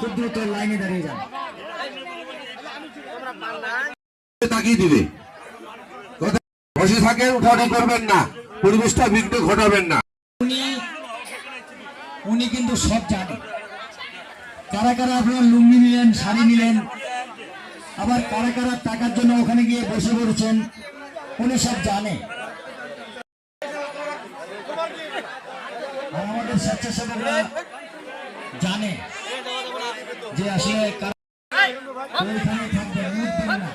খুব দ্রুত লাইনে দাঁড়িয়ে যান। তাকিয়ে দিবে। বসে থাকে উঠাউঠি করবেন না। পরিবেশটা বিঘ্ন ঘটাবেন না। উনি উনি কিন্তু সব জানে। কারা কারা আপনার লুঙ্গি নিলেন শাড়ি নিলেন আবার কারা কারা টাকার জন্য ওখানে গিয়ে বসে পড়েছেন উনি সব জানে। আমাদের স্বেচ্ছাসেবকরা জানে। যে আসলে ওইখানে থাকবে উঠবেন না।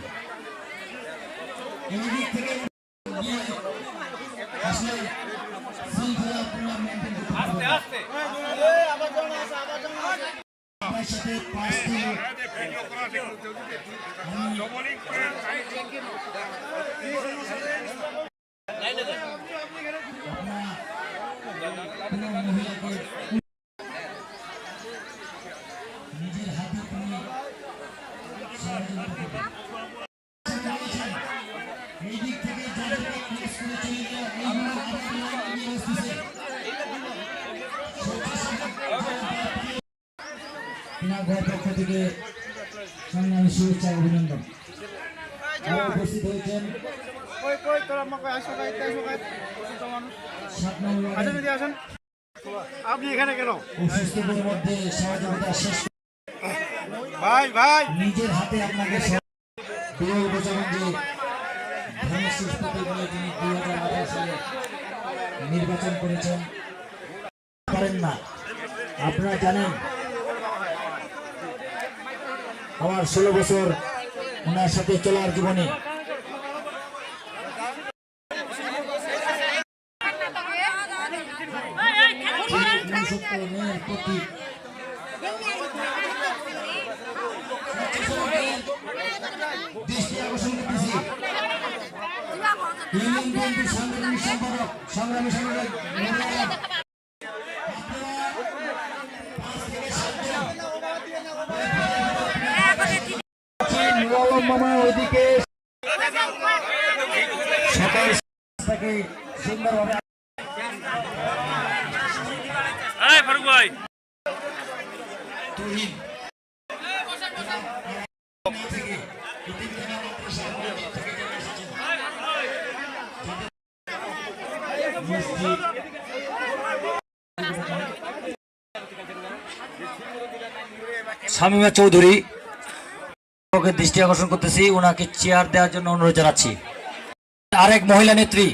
এই দিক থেকে আসলে মেনটেন করতে সাথে পাঁচটি আপনার কোনো মহিলাকে নিজের হাতে তুমি সহযোগিতা করবেন। এই দিক থেকে যাদেরকে ক্রস করে চলে গেল এইগুলো আপনার লাইনে নিয়ে বসতেছে তিনার ঘর পক্ষ থেকে সংগ্রামী শুভেচ্ছা অভিনন্দন আরও উপস্থিত হয়েছেন কই কই তোরা আমাকে আসো গাই আসো গাই অসুস্থ মানুষ সাত নম্বর আসেন দিদি আসেন আপনি এখানে কেন? অসুস্থদের মধ্যে সহযোগিতা শেষ ভাই ভাই। নিজের হাতে আপনাকে বিরল প্রতীক নিয়ে তিনি দুই হাজার আঠারো সালে নির্বাচন করেছেন। পারেন না। আপনারা জানেন আমার ষোলো বছর ওনার সাথে চলার জীবনে উনসত্তর দৃষ্টি আকর্ষণ করতেছি ইউনিয়ন বিএনপির সাংগঠনিক সম্পাদক সংগ্রামী সম্পাদক মনোনয়ন নুর আলম মামা ওইদিকে সকাল থেকে সুন্দরভাবে ফারুক ভাই। তুহিন। শামিমা চৌধুরী দৃষ্টি আকর্ষণ করতেছি ওনাকে চেয়ার দেওয়ার জন্য অনুরোধ জানাচ্ছি। আরেক মহিলা নেত্রী